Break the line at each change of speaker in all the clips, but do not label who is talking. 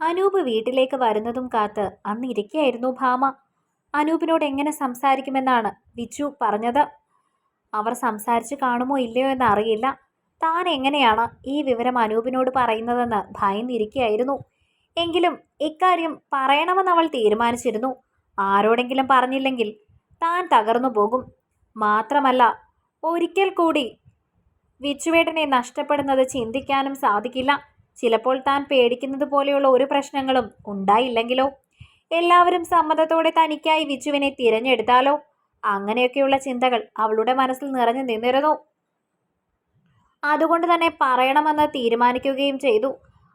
അനൂപ് വീട്ടിലേക്ക് വരുന്നതും കാത്ത് അന്ന് ഇരിക്കുകയായിരുന്നു ഭാമ. അനൂപിനോട് എങ്ങനെ സംസാരിക്കുമെന്നാണ് വിച്ചു പറഞ്ഞത്. അവർ സംസാരിച്ച് കാണുമോ ഇല്ലയോ എന്ന് അറിയില്ല. താൻ എങ്ങനെയാണ് ഈ വിവരം അനൂപിനോട് പറയുന്നതെന്ന് ഭയന്നിരിക്കുകയായിരുന്നു എങ്കിലും ഇക്കാര്യം പറയണമെന്ന് അവൾ തീരുമാനിച്ചിരുന്നു. ആരോടെങ്കിലും പറഞ്ഞില്ലെങ്കിൽ താൻ തകർന്നു പോകും. മാത്രമല്ല ഒരിക്കൽ കൂടി വിച്ചുവേട്ടനെ നഷ്ടപ്പെടുന്നത് ചിന്തിക്കാനും സാധിക്കില്ല. ചിലപ്പോൾ താൻ പേടിക്കുന്നത് പോലെയുള്ള ഒരു പ്രശ്നങ്ങളും ഉണ്ടായില്ലെങ്കിലോ? എല്ലാവരും സമ്മതത്തോടെ തനിക്കായി വിജുവിനെ തിരഞ്ഞെടുത്താലോ? അങ്ങനെയൊക്കെയുള്ള ചിന്തകൾ അവളുടെ മനസ്സിൽ നിറഞ്ഞു നിന്നിരുന്നു. അതുകൊണ്ട് തന്നെ പറയണമെന്ന് തീരുമാനിക്കുകയും ചെയ്തു.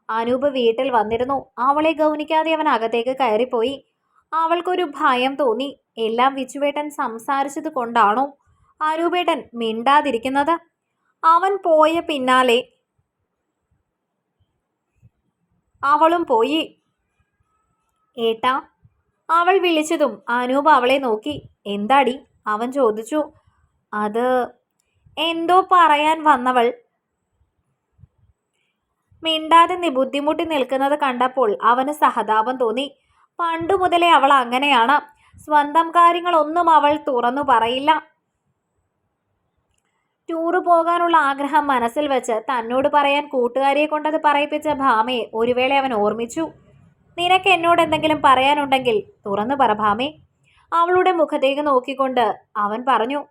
അനൂപ് വീട്ടിൽ വന്നിരുന്നു. അവളെ ഗൗനിക്കാതെ അവൻ അകത്തേക്ക് കയറിപ്പോയി. അവൾക്കൊരു ഭയം തോന്നി. എല്ലാം വിച്ചുവേട്ടൻ സംസാരിച്ചത് കൊണ്ടാണോ? അനൂപേട്ടൻ മിണ്ടാതിരിക്കുന്നത്? അവൻ പോയ പിന്നാലെ അവളും പോയി. ഏട്ടാ അവൾ വിളിച്ചതും അനൂപ് അവളെ നോക്കി. എന്താടി? അവൻ ചോദിച്ചു. അത് എന്തോ പറയാൻ വന്നവൾ. മിണ്ടാതെ ബുദ്ധിമുട്ടി നിൽക്കുന്നത് കണ്ടപ്പോൾ അവന് സഹതാപം തോന്നി. പണ്ടു മുതലേ അവൾ അങ്ങനെയാണ്. സ്വന്തം കാര്യങ്ങളൊന്നും അവൾ തുറന്നു പറയില്ല. ടൂറ് പോകാനുള്ള ആഗ്രഹം മനസ്സിൽ വെച്ച് തന്നോട് പറയാൻ കൂട്ടുകാരിയെ കൊണ്ടത് പറയിപ്പിച്ച ഭാമയെ ഒരു വേള അവൻ ഓർമ്മിച്ചു. നിനക്ക് എന്നോട് എന്തെങ്കിലും പറയാനുണ്ടെങ്കിൽ തുറന്നു പറ ഭാമേ. അവളുടെ മുഖത്തേക്ക് നോക്കിക്കൊണ്ട് അവൻ പറഞ്ഞു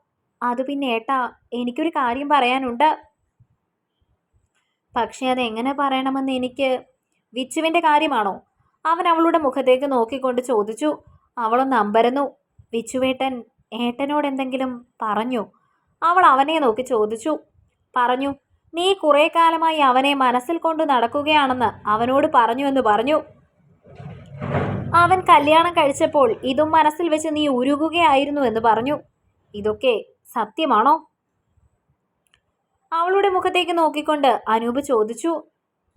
അത് പിന്നെ ഏട്ടാ എനിക്കൊരു കാര്യം പറയാനുണ്ട്. പക്ഷേ അത് എങ്ങനെ പറയണമെന്ന് എനിക്ക് വിച്ചുവിന്റെ കാര്യമാണോ? അവൻ അവളുടെ മുഖത്തേക്ക് നോക്കിക്കൊണ്ട് ചോദിച്ചു. അവളൊന്ന് അമ്പരന്നു വിച്ചുവേട്ടൻ ഏട്ടനോട് എന്തെങ്കിലും പറഞ്ഞു? അവൾ അവനെ നോക്കി ചോദിച്ചു. പറഞ്ഞു നീ കുറേ കാലമായി അവനെ മനസ്സിൽ കൊണ്ട് നടക്കുകയാണെന്ന് അവനോട് പറഞ്ഞു എന്ന് പറഞ്ഞു. അവൻ കല്യാണം കഴിച്ചപ്പോൾ ഇതും മനസ്സിൽ വെച്ച് നീ ഉരുകുകയായിരുന്നു എന്ന് പറഞ്ഞു. ഇതൊക്കെ സത്യമാണോ? അവളുടെ മുഖത്തേക്ക് നോക്കിക്കൊണ്ട് അനൂപ് ചോദിച്ചു.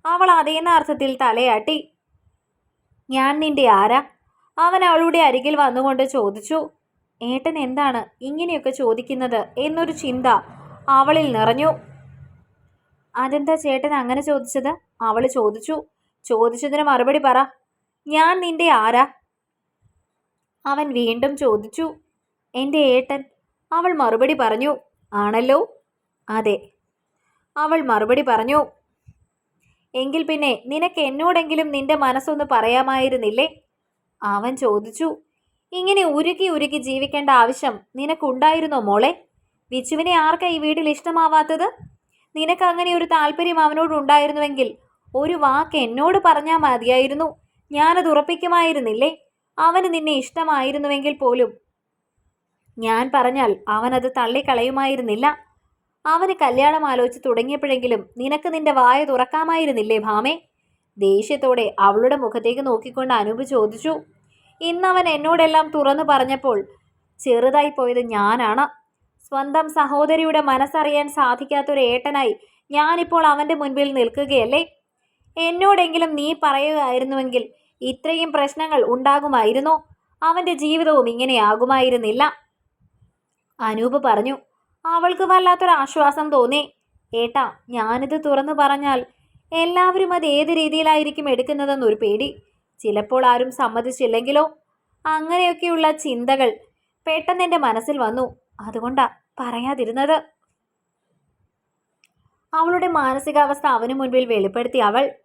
അവൾ അതേന്ന അർത്ഥത്തിൽ തലയാട്ടി. ഞാൻ നിന്റെ ആരാ? അവൻ അവളുടെ അരികിൽ വന്നുകൊണ്ട് ചോദിച്ചു. ഏട്ടൻ എന്താണ് ഇങ്ങനെയൊക്കെ ചോദിക്കുന്നത് എന്നൊരു ചിന്ത അവളിൽ നിറഞ്ഞു. അതെന്താ ചേട്ടൻ അങ്ങനെ ചോദിച്ചത്? അവൾ ചോദിച്ചു. ചോദിച്ചതിന് മറുപടി പറ. ഞാൻ നിന്റെ ആരാ? അവൻ വീണ്ടും ചോദിച്ചു. എന്റെ ഏട്ടൻ. അവൾ മറുപടി പറഞ്ഞു. ആണല്ലോ? അതെ. അവൾ മറുപടി പറഞ്ഞു. എങ്കിൽ പിന്നെ നിനക്ക് എന്നോടെങ്കിലും നിന്റെ മനസ്സൊന്ന് പറയാമായിരുന്നില്ലേ? അവൻ ചോദിച്ചു. ഇങ്ങനെ ഉരുക്കി ഉരുക്കി ജീവിക്കേണ്ട ആവശ്യം നിനക്കുണ്ടായിരുന്നോ മോളെ? വിച്ചുവിനെ ആർക്കാ ഈ വീട്ടിൽ ഇഷ്ടമാവാത്തത്? നിനക്ക് അങ്ങനെ ഒരു താല്പര്യം അവനോട് ഉണ്ടായിരുന്നുവെങ്കിൽ ഒരു വാക്ക് എന്നോട് പറഞ്ഞാൽ മതിയായിരുന്നു. ഞാനത് ഉറപ്പിക്കുമായിരുന്നില്ലേ? അവന് നിന്നെ ഇഷ്ടമായിരുന്നുവെങ്കിൽ പോലും. ഞാൻ പറഞ്ഞാൽ അവനത് തള്ളിക്കളയുമായിരുന്നില്ല. അവന് കല്യാണം ആലോചിച്ച് തുടങ്ങിയപ്പോഴെങ്കിലും നിനക്ക് നിന്റെ വായ തുറക്കാമായിരുന്നില്ലേ ഭാമേ? ദേഷ്യത്തോടെ അവളുടെ മുഖത്തേക്ക് നോക്കിക്കൊണ്ട് അനൂപ് ചോദിച്ചു. ഇന്നവൻ എന്നോടെല്ലാം തുറന്നു പറഞ്ഞപ്പോൾ ചെറുതായി പോയത് ഞാനാണ്. സ്വന്തം സഹോദരിയുടെ മനസ്സറിയാൻ സാധിക്കാത്തൊരു ഏട്ടനായി ഞാനിപ്പോൾ അവന്റെ മുൻപിൽ നിൽക്കുകയല്ലേ? എന്നോടെങ്കിലും നീ പറയുകയായിരുന്നുവെങ്കിൽ ഇത്രയും പ്രശ്നങ്ങൾ ഉണ്ടാകുമായിരുന്നോ? അവന്റെ ജീവിതവും ഇങ്ങനെയാകുമായിരുന്നില്ല അനൂപ് പറഞ്ഞു അവൾക്ക് വല്ലാത്തൊരു ആശ്വാസം തോന്നി. ഏട്ടാ ഞാനിത് തുറന്നു പറഞ്ഞാൽ എല്ലാവരും അത് ഏത് രീതിയിലായിരിക്കും എടുക്കുന്നതെന്നൊരു പേടി. ചിലപ്പോൾ ആരും സമ്മതിച്ചില്ലെങ്കിലോ? അങ്ങനെയൊക്കെയുള്ള ചിന്തകൾ പെട്ടെന്ന് എന്റെ മനസ്സിൽ വന്നു. അതുകൊണ്ടാ പറയാതിരുന്നത്. അവളുടെ മാനസികാവസ്ഥ അവനു മുൻപിൽ വെളിപ്പെടുത്തി അവൾ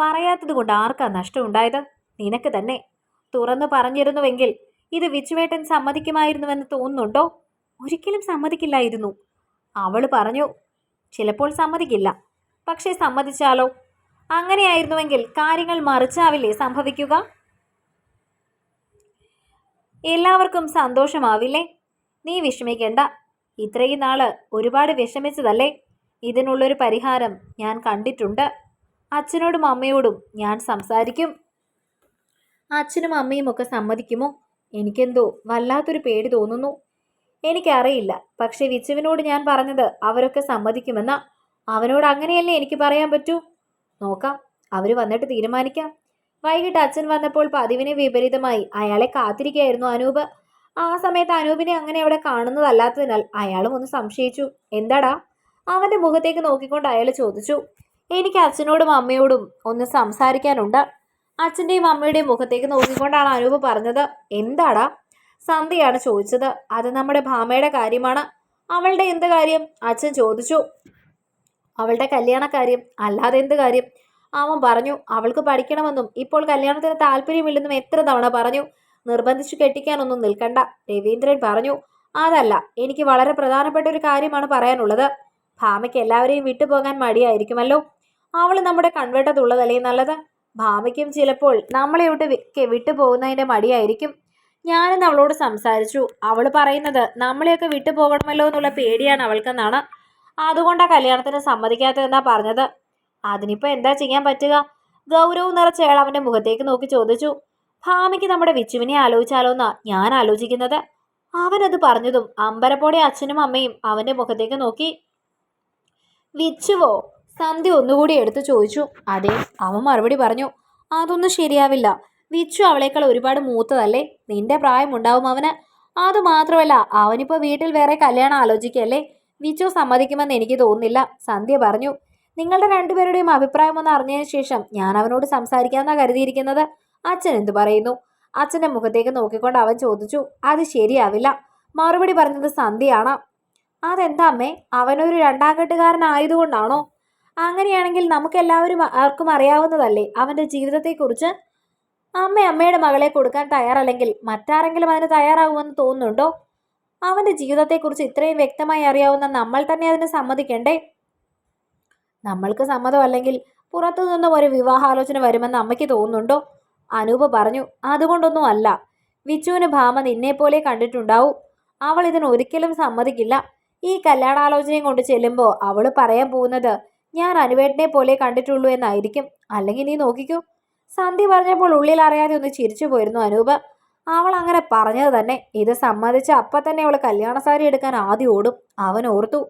പറയാത്തത് കൊണ്ട് ആർക്കാ നഷ്ടമുണ്ടായത്? നിനക്ക് തന്നെ. തുറന്നു പറഞ്ഞിരുന്നുവെങ്കിൽ ഇത് വിച്ചുവേട്ടൻ സമ്മതിക്കുമായിരുന്നുവെന്ന് തോന്നുന്നുണ്ടോ? ഒരിക്കലും സമ്മതിക്കില്ലായിരുന്നു. അവൾ പറഞ്ഞു ചിലപ്പോൾ സമ്മതിക്കില്ല. പക്ഷേ സമ്മതിച്ചാലോ? അങ്ങനെയായിരുന്നുവെങ്കിൽ കാര്യങ്ങൾ മറിച്ചാവില്ലേ സംഭവിക്കുക? എല്ലാവർക്കും സന്തോഷമാവില്ലേ? നീ വിഷമിക്കേണ്ട. ഇത്രയും നാൾ ഒരുപാട് വിഷമിച്ചതല്ലേ? ഇതിനുള്ളൊരു പരിഹാരം ഞാൻ കണ്ടിട്ടുണ്ട്. അച്ഛനോടും അമ്മയോടും ഞാൻ സംസാരിക്കും. അച്ഛനും അമ്മയും ഒക്കെ സമ്മതിക്കുമോ? എനിക്കെന്തോ വല്ലാത്തൊരു പേടി തോന്നുന്നു. എനിക്കറിയില്ല. പക്ഷെ വിച്ചുവിനോട് ഞാൻ പറഞ്ഞത് അവരൊക്കെ സമ്മതിക്കുമെന്ന. അവനോട് അങ്ങനെയല്ലേ എനിക്ക് പറയാൻ പറ്റൂ? നോക്കാം. അവർ വന്നിട്ട് തീരുമാനിക്കാം. വൈകിട്ട് അച്ഛൻ വന്നപ്പോൾ പതിവിന് വിപരീതമായി അയാളെ കാത്തിരിക്കുകയായിരുന്നു അനൂപ്. ആ സമയത്ത് അനൂപിനെ അങ്ങനെ അവിടെ കാണുന്നതല്ലാത്തതിനാൽ അയാളും ഒന്ന് സംശയിച്ചു. എന്താടാ? അവന്റെ മുഖത്തേക്ക് നോക്കിക്കൊണ്ട് അയാൾ ചോദിച്ചു. എനിക്ക് അച്ഛനോടും അമ്മയോടും ഒന്ന് സംസാരിക്കാനുണ്ട്. അച്ഛന്റെയും അമ്മയുടെയും മുഖത്തേക്ക് നോക്കിക്കൊണ്ടാണ് അനൂപ് പറഞ്ഞത്. എന്താടാ? സന്ധ്യയാണ് ചോദിച്ചത്. അത് നമ്മുടെ ഭാമയുടെ കാര്യമാണ്. അവളുടെ എന്ത് കാര്യം? അച്ഛൻ ചോദിച്ചു. അവളുടെ കല്യാണക്കാര്യം അല്ലാതെ എന്ത് കാര്യം? അവൻ പറഞ്ഞു അവൾക്ക് പഠിക്കണമെന്നും ഇപ്പോൾ കല്യാണത്തിന് താല്പര്യമില്ലെന്നും എത്ര തവണ പറഞ്ഞു. നിർബന്ധിച്ചു കെട്ടിക്കാനൊന്നും നിൽക്കണ്ട രവീന്ദ്രൻ പറഞ്ഞു. അതല്ല എനിക്ക് വളരെ പ്രധാനപ്പെട്ട ഒരു കാര്യമാണ് പറയാനുള്ളത്. ഭാമയ്ക്ക് എല്ലാവരെയും വിട്ടുപോകാൻ മടിയായിരിക്കുമല്ലോ. അവൾ നമ്മുടെ കൺവെട്ടത്തുള്ളതല്ലേ നല്ലത്? ഭാമയ്ക്കും ചിലപ്പോൾ നമ്മളെ വിട്ട് വിട്ടുപോകുന്നതിന്റെ മടിയായിരിക്കും. ഞാനിന്ന് അവളോട് സംസാരിച്ചു. അവൾ പറയുന്നത് നമ്മളെയൊക്കെ വിട്ടുപോകണമല്ലോ എന്നുള്ള പേടിയാണ് അവൾക്കെന്നാണ്. അതുകൊണ്ടാണ് കല്യാണത്തിന് സമ്മതിക്കാത്തതെന്നാ പറഞ്ഞത്. അതിനിപ്പോൾ എന്താ ചെയ്യാൻ പറ്റുക? ഗൗരവം നിറച്ച അവന്റെ മുഖത്തേക്ക് നോക്കി ചോദിച്ചു. ഭാമിക്ക് നമ്മുടെ വിച്ചുവിനെ ആലോചിച്ചാലോ എന്നാ ഞാൻ ആലോചിക്കുന്നത്? അവനത് പറഞ്ഞതും അമ്പരപ്പോടെ അച്ഛനും അമ്മയും അവന്റെ മുഖത്തേക്ക് നോക്കി. വിച്ചുവോ? സന്ധ്യ ഒന്നുകൂടി എടുത്തു ചോദിച്ചു. അതെ അവൻ മറുപടി പറഞ്ഞു അതൊന്നും ശരിയാവില്ല. വിച്ചു അവളേക്കാൾ ഒരുപാട് മൂത്തതല്ലേ? നിന്റെ പ്രായം പ്രായമുണ്ടാവും അവന്. അതുമാത്രമല്ല അവനിപ്പോൾ വീട്ടിൽ വേറെ കല്യാണം ആലോചിക്കല്ലേ? വിച്ചു സമ്മതിക്കുമെന്ന് എനിക്ക് തോന്നുന്നില്ല. സന്ധ്യ പറഞ്ഞു നിങ്ങളുടെ രണ്ടുപേരുടെയും അഭിപ്രായം ഒന്ന് അറിഞ്ഞതിന് ശേഷം ഞാൻ അവനോട് സംസാരിക്കാമെന്നാണ് കരുതിയിരിക്കുന്നത്. അച്ഛൻ എന്തു പറയുന്നു? അച്ഛന്റെ മുഖത്തേക്ക് നോക്കിക്കൊണ്ട് അവൻ ചോദിച്ചു അത് ശരിയാവില്ല. മറുപടി പറഞ്ഞത് സന്ധ്യയാണ്. അതെന്താ അമ്മേ? അവനൊരു രണ്ടാം കെട്ടുകാരനായതുകൊണ്ടാണോ അങ്ങനെയാണെങ്കിൽ നമുക്കെല്ലാവരും ആർക്കും അറിയാവുന്നതല്ലേ അവന്റെ ജീവിതത്തെക്കുറിച്ച്? അമ്മ അമ്മയുടെ മകളെ കൊടുക്കാൻ തയ്യാറല്ലെങ്കിൽ മറ്റാരെങ്കിലും അതിന് തയ്യാറാകുമെന്ന് തോന്നുന്നുണ്ടോ? അവന്റെ ജീവിതത്തെക്കുറിച്ച് ഇത്രയും വ്യക്തമായി അറിയാവുന്ന നമ്മൾ തന്നെ അതിന് സമ്മതിക്കണ്ടേ? നമ്മൾക്ക് സമ്മതമല്ലെങ്കിൽ പുറത്തു നിന്നും ഒരു വിവാഹാലോചന വരുമെന്ന് അമ്മയ്ക്ക് തോന്നുന്നുണ്ടോ? അനൂപ് പറഞ്ഞു അതുകൊണ്ടൊന്നും അല്ല വിച്ചുവിന് ഭാമ നിന്നെപ്പോലെ കണ്ടിട്ടുണ്ടാവും. അവൾ ഇതിന് ഒരിക്കലും സമ്മതിക്കില്ല. ഈ കല്യാണാലോചനയും കൊണ്ട് ചെല്ലുമ്പോൾ അവൾ പറയാൻ പോകുന്നത് ഞാൻ അനുവേട്ടനെ പോലെ കണ്ടിട്ടുള്ളൂ എന്നായിരിക്കും. അല്ലെങ്കിൽ നീ നോക്കിക്കോ. സന്ധ്യ പറഞ്ഞപ്പോൾ ഉള്ളിൽ അറിയാതെ ഒന്ന് ചിരിച്ചു പോയിരുന്നു അനൂപ്. അവൾ അങ്ങനെ പറഞ്ഞത് തന്നെ. ഇത് സമ്മതിച്ച് അപ്പം തന്നെ അവൾ കല്യാണ സാരി എടുക്കാൻ ആദ്യം ഓടും. അവൻ ഓർത്തു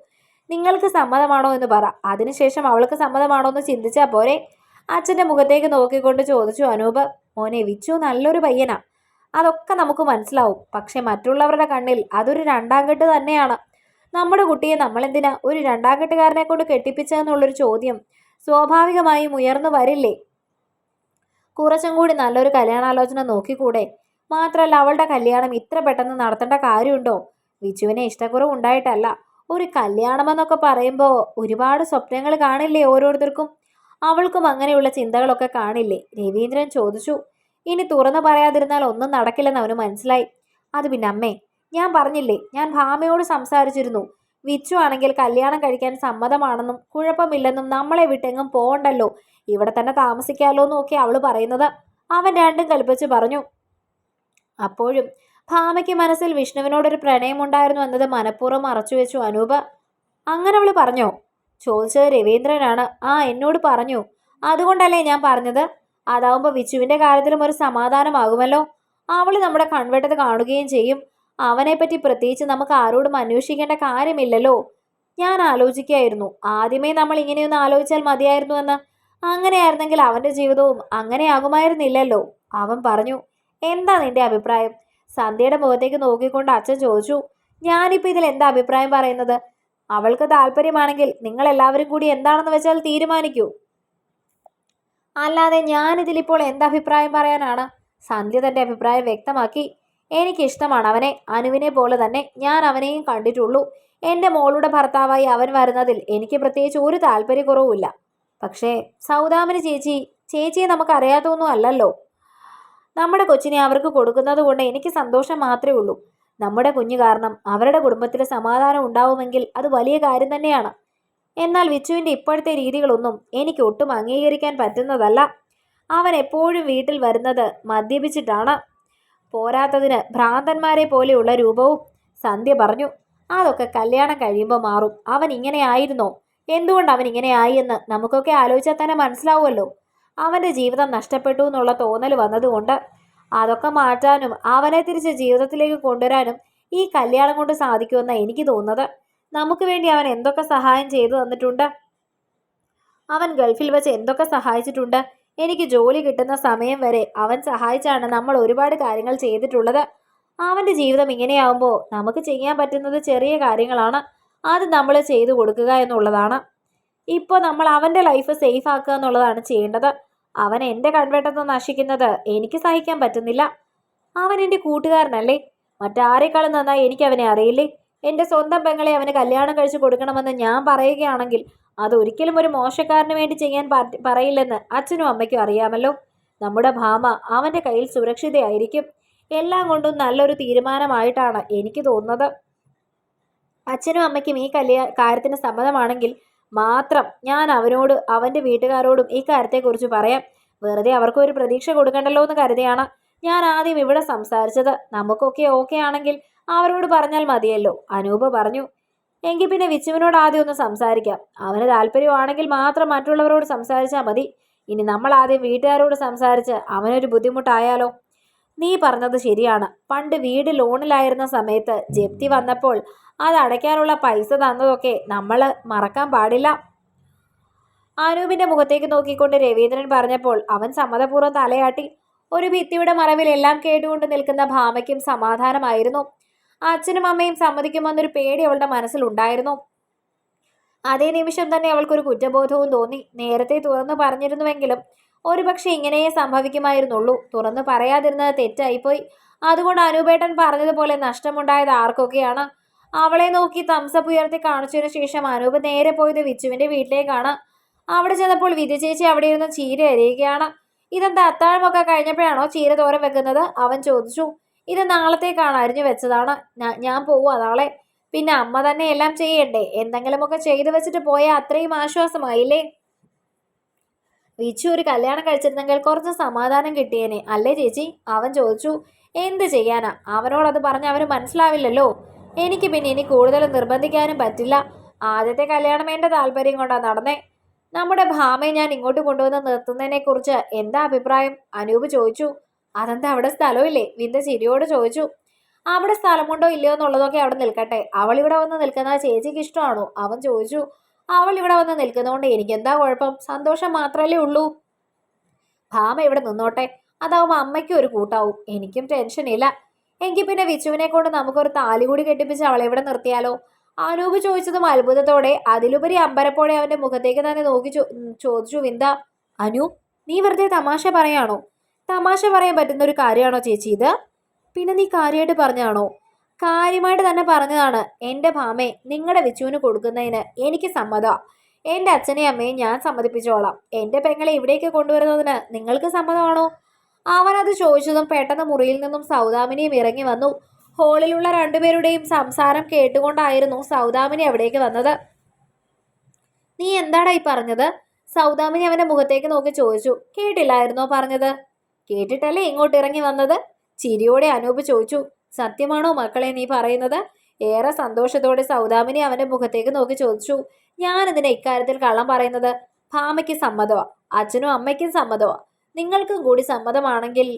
നിങ്ങൾക്ക് സമ്മതമാണോ എന്ന് പറ. അതിനുശേഷം അവൾക്ക് സമ്മതമാണോ എന്ന് ചിന്തിച്ചാൽ പോരെ. അച്ഛന്റെ മുഖത്തേക്ക് നോക്കിക്കൊണ്ട് ചോദിച്ചു അനൂപ് മോനെ വിച്ചു നല്ലൊരു പയ്യനാ. അതൊക്കെ നമുക്ക് മനസ്സിലാവും. പക്ഷെ മറ്റുള്ളവരുടെ കണ്ണിൽ അതൊരു രണ്ടാം കെട്ട് തന്നെയാണ്. നമ്മുടെ കുട്ടിയെ നമ്മളെന്തിനാ ഒരു രണ്ടാം കെട്ടുകാരനെ കൊണ്ട് കെട്ടിപ്പിച്ചതെന്നുള്ളൊരു ചോദ്യം സ്വാഭാവികമായും ഉയർന്നു വരില്ലേ? കുറച്ചും കൂടി നല്ലൊരു കല്യാണാലോചന നോക്കിക്കൂടെ? മാത്രമല്ല അവളുടെ കല്യാണം ഇത്ര പെട്ടെന്ന് നടത്തേണ്ട കാര്യമുണ്ടോ? വിജുവിനെ ഇഷ്ടക്കുറവ് ഉണ്ടായിട്ടല്ല. ഒരു കല്യാണമെന്നൊക്കെ പറയുമ്പോൾ ഒരുപാട് സ്വപ്നങ്ങൾ കാണില്ലേ ഓരോരുത്തർക്കും? അവൾക്കും അങ്ങനെയുള്ള ചിന്തകളൊക്കെ കാണില്ലേ? രവീന്ദ്രൻ ചോദിച്ചു. ഇനി തുറന്നു പറയാതിരുന്നാൽ ഒന്നും നടക്കില്ലെന്ന് അവന് മനസ്സിലായി. അത് പിന്നെ അമ്മേ ഞാൻ പറഞ്ഞില്ലേ ഞാൻ ഭാമയോട് സംസാരിച്ചിരുന്നു. വിച്ചു ആണെങ്കിൽ കല്യാണം കഴിക്കാൻ സമ്മതമാണെന്നും കുഴപ്പമില്ലെന്നും നമ്മളെ വിട്ടെങ്ങും പോകണ്ടല്ലോ ഇവിടെ തന്നെ താമസിക്കാമല്ലോ എന്നൊക്കെ അവൾ പറയുന്നത്. അവൻ രണ്ടും കൽപ്പിച്ച് പറഞ്ഞു. അപ്പോഴും ഭാമയ്ക്ക് മനസ്സിൽ വിഷ്ണുവിനോടൊരു പ്രണയമുണ്ടായിരുന്നു എന്നത് മനഃപൂർവം മറച്ചുവെച്ചു അനൂപ. അങ്ങനെ അവൾ പറഞ്ഞോ ചോദിച്ചത് രവീന്ദ്രനാണ്. ആ എന്നോട് പറഞ്ഞു. അതുകൊണ്ടല്ലേ ഞാൻ പറഞ്ഞത്? അതാവുമ്പോൾ വിച്ചുവിന്റെ കാര്യത്തിലും ഒരു സമാധാനമാകുമല്ലോ. അവൾ നമ്മുടെ കൺവെട്ടത്ത് കാണുകയും ചെയ്യും. അവനെപ്പറ്റി പ്രത്യേകിച്ച് നമുക്ക് ആരോടും അന്വേഷിക്കേണ്ട കാര്യമില്ലല്ലോ. ഞാൻ ആലോചിക്കായിരുന്നു ആദ്യമേ നമ്മൾ ഇങ്ങനെയൊന്ന് ആലോചിച്ചാൽ മതിയായിരുന്നു എന്ന്. അങ്ങനെയായിരുന്നെങ്കിൽ അവന്റെ ജീവിതവും അങ്ങനെയാകുമായിരുന്നില്ലല്ലോ. അവൻ പറഞ്ഞു എന്താ നിന്റെ അഭിപ്രായം? സന്ധ്യയുടെ മുഖത്തേക്ക് നോക്കിക്കൊണ്ട് അച്ഛൻ ചോദിച്ചു ഞാനിപ്പോൾ ഇതിൽ എന്താ അഭിപ്രായം പറയുന്നത്? അവൾക്ക് താല്പര്യമാണെങ്കിൽ നിങ്ങൾ എല്ലാവരും കൂടി എന്താണെന്ന് വെച്ചാൽ തീരുമാനിക്കൂ. അല്ലാതെ ഞാനിതിലിപ്പോൾ എന്താ അഭിപ്രായം പറയാനാണ്? സന്ധ്യ തന്റെ അഭിപ്രായം വ്യക്തമാക്കി എനിക്കിഷ്ടമാണ് അവനെ. അനുവിനെ പോലെ തന്നെ ഞാൻ അവനെയും കണ്ടിട്ടുള്ളൂ. എന്റെ മോളുടെ ഭർത്താവായി അവൻ വരുന്നതിൽ എനിക്ക് പ്രത്യേകിച്ച് ഒരു താല്പര്യക്കുറവുമില്ല. പക്ഷേ സൗദാമിന് ചേച്ചി ചേച്ചിയെ നമുക്ക് അറിയാത്തൊന്നും അല്ലല്ലോ. നമ്മുടെ കൊച്ചിനെ അവർക്ക് കൊടുക്കുന്നത് കൊണ്ട് എനിക്ക് സന്തോഷം മാത്രമേ ഉള്ളൂ. നമ്മുടെ കുഞ്ഞു കാരണം അവരുടെ കുടുംബത്തിൽ സമാധാനം ഉണ്ടാവുമെങ്കിൽ അത് വലിയ കാര്യം തന്നെയാണ്. എന്നാൽ വിച്ചുവിന്റെ ഇപ്പോഴത്തെ രീതികളൊന്നും എനിക്ക് ഒട്ടും അംഗീകരിക്കാൻ പറ്റുന്നതല്ല. അവൻ എപ്പോഴും വീട്ടിൽ വരുന്നത് മദ്യപിച്ചിട്ടാണ്. പോരാത്തതിന് ഭ്രാന്തന്മാരെ പോലെയുള്ള രൂപവും സന്ധ്യ പറഞ്ഞു. അതൊക്കെ കല്യാണം കഴിയുമ്പോൾ മാറും. അവൻ ഇങ്ങനെ ആയിരുന്നോ? എന്തുകൊണ്ട് അവൻ ഇങ്ങനെ ആയി എന്ന് നമുക്കൊക്കെ ആലോചിച്ചാൽ തന്നെ മനസ്സിലാവുമല്ലോ. അവന്റെ ജീവിതം നഷ്ടപ്പെട്ടു എന്നുള്ള തോന്നൽ വന്നതുകൊണ്ട് അതൊക്കെ മാറ്റാനും അവനെ തിരിച്ച് ജീവിതത്തിലേക്ക് കൊണ്ടുവരാനും ഈ കല്യാണം കൊണ്ട് സാധിക്കുമെന്നാണ് എനിക്ക് തോന്നുന്നത്. നമുക്ക് വേണ്ടി അവൻ എന്തൊക്കെ സഹായം ചെയ്തു തന്നിട്ടുണ്ട്? അവൻ ഗൾഫിൽ വെച്ച് എന്തൊക്കെ സഹായിച്ചിട്ടുണ്ട്? എനിക്ക് ജോലി കിട്ടുന്ന സമയം വരെ അവൻ സഹായിച്ചാണ് നമ്മൾ ഒരുപാട് കാര്യങ്ങൾ ചെയ്തിട്ടുള്ളത്. അവന്റെ ജീവിതം ഇങ്ങനെയാവുമ്പോൾ നമുക്ക് ചെയ്യാൻ പറ്റുന്നത് ചെറിയ കാര്യങ്ങളാണ്. അത് നമ്മൾ ചെയ്തു കൊടുക്കുക എന്നുള്ളതാണ്. ഇപ്പോൾ നമ്മൾ അവന്റെ ലൈഫ് സേഫ് ആക്കുക എന്നുള്ളതാണ് ചെയ്യേണ്ടത്. അവൻ എന്റെ കൺവെട്ടത്ത് നശിക്കുന്നത് എനിക്ക് സഹിക്കാൻ പറ്റുന്നില്ല. അവൻ എന്റെ കൂട്ടുകാരനല്ലേ? മറ്റാരെക്കാളും നന്നായി എനിക്ക് അവനെ അറിയില്ലേ? എന്റെ സ്വന്തം പെങ്ങളെ അവന് കല്യാണം കഴിച്ചു കൊടുക്കണമെന്ന് ഞാൻ പറയുകയാണെങ്കിൽ അതൊരിക്കലും ഒരു മോശക്കാരന് വേണ്ടി ചെയ്യാൻ പറയില്ലെന്ന് അച്ഛനും അമ്മയ്ക്കും അറിയാമല്ലോ. നമ്മുടെ ഭാമ അവന്റെ കയ്യിൽ സുരക്ഷിതയായിരിക്കും. എല്ലാം കൊണ്ടും നല്ലൊരു തീരുമാനമായിട്ടാണ് എനിക്ക് തോന്നുന്നത്. അച്ഛനും അമ്മയ്ക്കും ഈ കല്യാ കാര്യത്തിന് സമ്മതമാണെങ്കിൽ മാത്രം ഞാൻ അവനോട് അവന്റെ വീട്ടുകാരോടും ഈ കാര്യത്തെക്കുറിച്ച് പറയാം. വെറുതെ അവർക്ക് ഒരു പ്രതീക്ഷ കൊടുക്കണ്ടല്ലോ എന്ന് കരുതിയാണ് ഞാൻ ആദ്യം ഇവിടെ സംസാരിച്ചത്. നമുക്കൊക്കെ ഓക്കെ ആണെങ്കിൽ അവരോട് പറഞ്ഞാൽ മതിയല്ലോ അനൂപ് പറഞ്ഞു. എങ്കിൽ പിന്നെ വിച്ചുവിനോട് ആദ്യം ഒന്ന് സംസാരിക്കാം. അവന് താല്പര്യമാണെങ്കിൽ മാത്രം മറ്റുള്ളവരോട് സംസാരിച്ചാൽ മതി. ഇനി നമ്മൾ ആദ്യം വീട്ടുകാരോട് സംസാരിച്ച് അവനൊരു ബുദ്ധിമുട്ടായാലോ? നീ പറഞ്ഞത് ശരിയാണ്. പണ്ട് വീട് ലോണിലായിരുന്ന സമയത്ത് ജപ്തി വന്നപ്പോൾ അത് അടയ്ക്കാനുള്ള പൈസ തന്നതൊക്കെ നമ്മൾ മറക്കാൻ പാടില്ല. അനൂപിന്റെ മുഖത്തേക്ക് നോക്കിക്കൊണ്ട് രവീന്ദ്രൻ പറഞ്ഞപ്പോൾ അവൻ സമ്മതപൂർവം തലയാട്ടി. ഒരു ഭിത്തിയുടെ മറവിൽ എല്ലാം കേട്ടുകൊണ്ട് നിൽക്കുന്ന ഭാമയ്ക്കും സമാധാനമായിരുന്നു. അച്ഛനും അമ്മയും സമ്മതിക്കുമെന്നൊരു പേടി അവളുടെ മനസ്സിലുണ്ടായിരുന്നു അതേ നിമിഷം തന്നെ അവൾക്കൊരു കുറ്റബോധവും തോന്നി. നേരത്തെ തുറന്നു പറഞ്ഞിരുന്നുവെങ്കിലും ഒരുപക്ഷെ ഇങ്ങനെയേ സംഭവിക്കുമായിരുന്നുള്ളൂ. തുറന്നു പറയാതിരുന്നത് തെറ്റായിപ്പോയി. അതുകൊണ്ട് അനുപേട്ടൻ പറഞ്ഞതുപോലെ നഷ്ടമുണ്ടായത് ആർക്കൊക്കെയാണ്? അവളെ നോക്കി തംസപ്പ് ഉയർത്തി കാണിച്ചതിനു ശേഷം അനൂപ് നേരെ പോയത് വിച്ചുവിന്റെ വീട്ടിലേക്കാണ്. അവിടെ ചെന്നപ്പോൾ വിധു ചേച്ചി അവിടെ ഇരുന്ന് ചീര അരിയുകയാണ്. ഇതെന്താ അത്താഴമൊക്കെ കഴിഞ്ഞപ്പോഴാണോ ചീര തോരൻ വെക്കുന്നത്? അവൻ ചോദിച്ചു. ഇത് നാളത്തേക്കാണ് അരിഞ്ഞു വെച്ചതാണ്. ഞാൻ പോവാ നാളെ പിന്നെ അമ്മ തന്നെ എല്ലാം ചെയ്യണ്ടേ? എന്തെങ്കിലുമൊക്കെ ചെയ്തു വെച്ചിട്ട് പോയാൽ അത്രയും ആശ്വാസമായില്ലേ? വിച്ചു ഒരു കല്യാണം കഴിച്ചിരുന്നെങ്കിൽ കുറച്ച് സമാധാനം കിട്ടിയേനെ. അല്ലേ ചേച്ചി? അവൻ ചോദിച്ചു എന്ത് ചെയ്യാനാ? അവനോടത് പറഞ്ഞ് അവന് മനസ്സിലാവില്ലല്ലോ. എനിക്ക് പിന്നെ ഇനി കൂടുതൽ നിർബന്ധിക്കാനും പറ്റില്ല. ആദ്യത്തെ കല്യാണം എന്റെ താല്പര്യം കൊണ്ടാണ് നടന്നേ. നമ്മുടെ ഭാമയെ ഞാൻ ഇങ്ങോട്ട് കൊണ്ടുവന്ന് നിർത്തുന്നതിനെ കുറിച്ച് എന്താ അഭിപ്രായം? അനൂപ് ചോദിച്ചു. അതെന്താ അവിടെ സ്ഥലമില്ലേ? വിന്ദ ചിരിയോട് ചോദിച്ചു. അവിടെ സ്ഥലമുണ്ടോ ഇല്ലയോ എന്നുള്ളതൊക്കെ അവിടെ നിൽക്കട്ടെ. അവൾ ഇവിടെ വന്ന് നിൽക്കുന്ന ചേച്ചിക്ക് ഇഷ്ടമാണോ? അവൻ ചോദിച്ചു. അവൾ ഇവിടെ വന്ന് നിൽക്കുന്നതുകൊണ്ട് എനിക്ക് എന്താ കുഴപ്പം? സന്തോഷം മാത്രമല്ലേ ഉള്ളൂ. ഭാമ ഇവിടെ നിന്നോട്ടെ. അതാവുമ്പോൾ അമ്മയ്ക്കും ഒരു കൂട്ടാവും. എനിക്കും ടെൻഷൻ ഇല്ല. എങ്കിൽ പിന്നെ വിച്ചുവിനെ കൊണ്ട് നമുക്കൊരു താലി കൂടി കെട്ടിപ്പിച്ച് അവളെ ഇവിടെ നിർത്തിയാലോ? അനൂപ് ചോദിച്ചതും അത്ഭുതത്തോടെ അതിലുപരി അമ്പരപ്പോടെ അവന്റെ മുഖത്തേക്ക് തന്നെ നോക്കി ചോദിച്ചു വിന്ദ അനു നീ വെറുതെ തമാശ പറയാണോ? തമാശ പറയാൻ പറ്റുന്ന ഒരു കാര്യമാണോ ചേച്ചി ഇത്? പിന്നെ നീ കാര്യമായിട്ട് പറഞ്ഞാണോ? കാര്യമായിട്ട് തന്നെ പറഞ്ഞതാണ് എന്റെ ഭാമേ നിങ്ങളുടെ വിച്ചുവിന് കൊടുക്കുന്നതിന് എനിക്ക് സമ്മതമാണ് എന്റെ അച്ഛനെയും അമ്മയും ഞാൻ സമ്മതിപ്പിച്ചോളാം. എന്റെ പെങ്ങളെ ഇവിടേക്ക് കൊണ്ടുവരുന്നതിന് നിങ്ങൾക്ക് സമ്മതമാണോ? അവനത് ചോദിച്ചതും പെട്ടെന്ന് മുറിയിൽ നിന്നും സൗദാമിനിയും ഇറങ്ങി വന്നു. ഹോളിലുള്ള രണ്ടുപേരുടെയും സംസാരം കേട്ടുകൊണ്ടായിരുന്നു സൗദാമിനി അവിടേക്ക് വന്നത്. നീ എന്താടാ ഈ പറഞ്ഞത്? സൗദാമിനി അവന്റെ മുഖത്തേക്ക് നോക്കി ചോദിച്ചു. കേട്ടില്ലായിരുന്നോ? പറഞ്ഞത്. കേട്ടിട്ടല്ലേ ഇങ്ങോട്ട് ഇറങ്ങി വന്നത്? ചിരിയോടെ അനൂപ് ചോദിച്ചു. സത്യമാണോ മക്കളെ നീ പറയുന്നത്? ഏറെ സന്തോഷത്തോടെ സൗദാമിനി അവന്റെ മുഖത്തേക്ക് നോക്കി ചോദിച്ചു. ഞാൻ ഇതിനെ ഇക്കാര്യത്തിൽ കള്ളം പറയുന്നത്? ഭാമയ്ക്ക് സമ്മതമാ അച്ഛനും അമ്മയ്ക്കും സമ്മതമാ. നിങ്ങൾക്കും കൂടി സമ്മതമാണെങ്കിൽ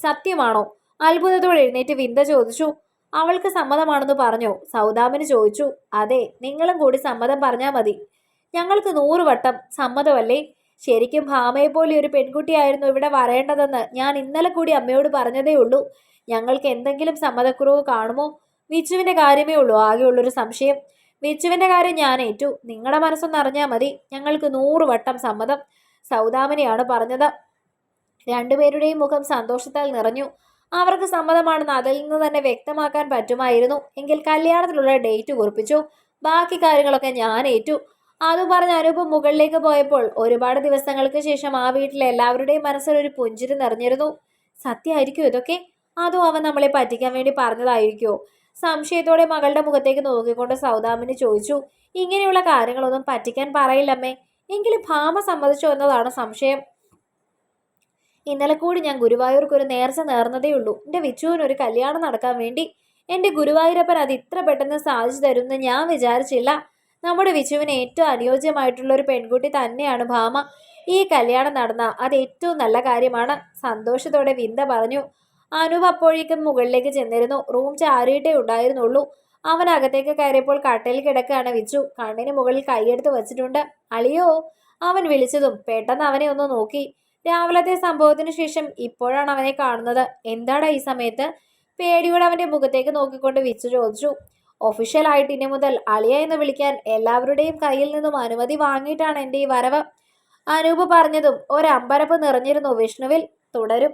സത്യമാണോ? അത്ഭുതത്തോടെ എഴുന്നേറ്റ് വിന്ദ ചോദിച്ചു. അവൾക്ക് സമ്മതമാണെന്ന് പറഞ്ഞു. സൗദാമിന് ചോദിച്ചു. അതെ നിങ്ങളും കൂടി സമ്മതം പറഞ്ഞാൽ മതി. ഞങ്ങൾക്ക് നൂറ് വട്ടം സമ്മതമല്ലേ? ശരിക്കും ഭാമയെ പോലെ ഒരു പെൺകുട്ടിയായിരുന്നു ഇവിടെ വരേണ്ടതെന്ന് ഞാൻ ഇന്നലെ കൂടി അമ്മയോട് പറഞ്ഞതേ ഉള്ളൂ. ഞങ്ങൾക്ക് എന്തെങ്കിലും സമ്മതക്കുറവ് കാണുമോ? വിച്ചുവിന്റെ കാര്യമേ ഉള്ളൂ. ആകെയുള്ളൊരു സംശയം. വിച്ചുവിന്റെ കാര്യം ഞാൻ ഏറ്റു. നിങ്ങളുടെ മനസ്സൊന്ന് അറിഞ്ഞാൽ മതി. ഞങ്ങൾക്ക് നൂറ് വട്ടം സമ്മതം. സൗദാമിനിയാണ് പറഞ്ഞത്. രണ്ടുപേരുടെയും മുഖം സന്തോഷത്താൽ നിറഞ്ഞു. അവർക്ക് സമ്മതമാണെന്ന് അതിൽ നിന്ന് തന്നെ വ്യക്തമാക്കാൻ പറ്റുമായിരുന്നു. എങ്കിൽ കല്യാണത്തിലുള്ള ഡേറ്റ് കുറിപ്പിച്ചു. ബാക്കി കാര്യങ്ങളൊക്കെ ഞാൻ ഏറ്റു. അതും പറഞ്ഞ് അനൂപ് മുകളിലേക്ക് പോയപ്പോൾ ഒരുപാട് ദിവസങ്ങൾക്ക് ശേഷം ആ വീട്ടിലെ എല്ലാവരുടെയും മനസ്സിൽ ഒരു പുഞ്ചിരി നിറഞ്ഞിരുന്നു. സത്യമായിരിക്കും ഇതൊക്കെ. അതോ അവൻ നമ്മളെ പറ്റിക്കാൻ വേണ്ടി പറഞ്ഞതായിരിക്കോ സംശയത്തോടെ മകളുടെ മുഖത്തേക്ക് നോക്കിക്കൊണ്ട് സൗദാമിന് ചോദിച്ചു ഇങ്ങനെയുള്ള കാര്യങ്ങളൊന്നും പറ്റിക്കാൻ പറയില്ലമ്മേ. എങ്കിലും ഭാമ സമ്മതിച്ചു എന്നതാണ് സംശയം. ഇന്നലെ കൂടി ഞാൻ ഗുരുവായൂർക്ക് ഒരു നേർച്ച നേർന്നതേ ഉള്ളൂ. എന്റെ വിച്ചുവിന് ഒരു കല്യാണം നടക്കാൻ വേണ്ടി. എന്റെ ഗുരുവായൂരപ്പൻ അത് ഇത്ര പെട്ടെന്ന് സാധിച്ചു തരുമെന്ന് ഞാൻ വിചാരിച്ചില്ല. നമ്മുടെ വിച്ചുവിന് ഏറ്റവും അനുയോജ്യമായിട്ടുള്ള ഒരു പെൺകുട്ടി തന്നെയാണ് ഭാമ. ഈ കല്യാണം നടന്ന അത് ഏറ്റവും നല്ല കാര്യമാണ്. സന്തോഷത്തോടെ വിന്ദ പറഞ്ഞു അനൂപ് അപ്പോഴേക്കും മുകളിലേക്ക് ചെന്നിരുന്നു. റൂം ചാരിയിട്ടേ ഉണ്ടായിരുന്നുള്ളൂ. അവൻ അകത്തേക്ക് കയറിയപ്പോൾ കട്ടയിൽ കിടക്കുകയാണ് വിച്ചു. കണ്ണിന് മുകളിൽ കൈയെടുത്ത് വെച്ചിട്ടുണ്ട്. അളിയോ അവൻ വിളിച്ചതും പെട്ടെന്ന് അവനെ ഒന്ന് നോക്കി. രാവിലത്തെ സംഭവത്തിന് ശേഷം ഇപ്പോഴാണ് അവനെ കാണുന്നത്. എന്താടാ ഈ സമയത്ത്? പേടിയോടെ അവന്റെ മുഖത്തേക്ക് നോക്കിക്കൊണ്ട് വിച്ചു ചോദിച്ചു. ഒഫീഷ്യലായിട്ട് ഇനി മുതൽ അളിയ എന്ന് വിളിക്കാൻ എല്ലാവരുടെയും കയ്യിൽ നിന്നും അനുമതി വാങ്ങിയിട്ടാണ് എന്റെ ഈ വരവ്. അനൂപ് പറഞ്ഞതും ഒരമ്പരപ്പ് നിറഞ്ഞിരുന്നു വിഷ്ണുവിൽ. തുടരും.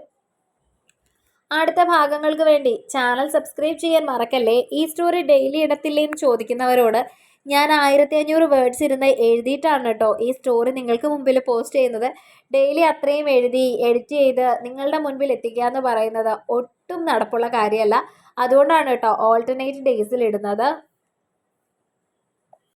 അടുത്ത ഭാഗങ്ങൾക്ക് വേണ്ടി ചാനൽ സബ്സ്ക്രൈബ് ചെയ്യാൻ മറക്കല്ലേ? ഈ സ്റ്റോറി ഡെയിലി ഇടത്തില്ലേ എന്ന് ചോദിക്കുന്നവരോട് ഞാൻ ആയിരത്തി അഞ്ഞൂറ് വേർഡ്സ് ഇരുന്ന് എഴുതിയിട്ടാണ് കേട്ടോ ഈ സ്റ്റോറി നിങ്ങൾക്ക് മുമ്പിൽ പോസ്റ്റ് ചെയ്യുന്നത്. ഡെയിലി അത്രയും എഴുതി എഡിറ്റ് ചെയ്ത് നിങ്ങളുടെ മുൻപിൽ എത്തിക്കുക എന്ന് പറയുന്നത് ഒട്ടും നടപ്പുള്ള കാര്യമല്ല. അതുകൊണ്ടാണ് കേട്ടോ ഓൾട്ടർനേറ്റ് ഡേയ്സിൽ ഇടുന്നത്.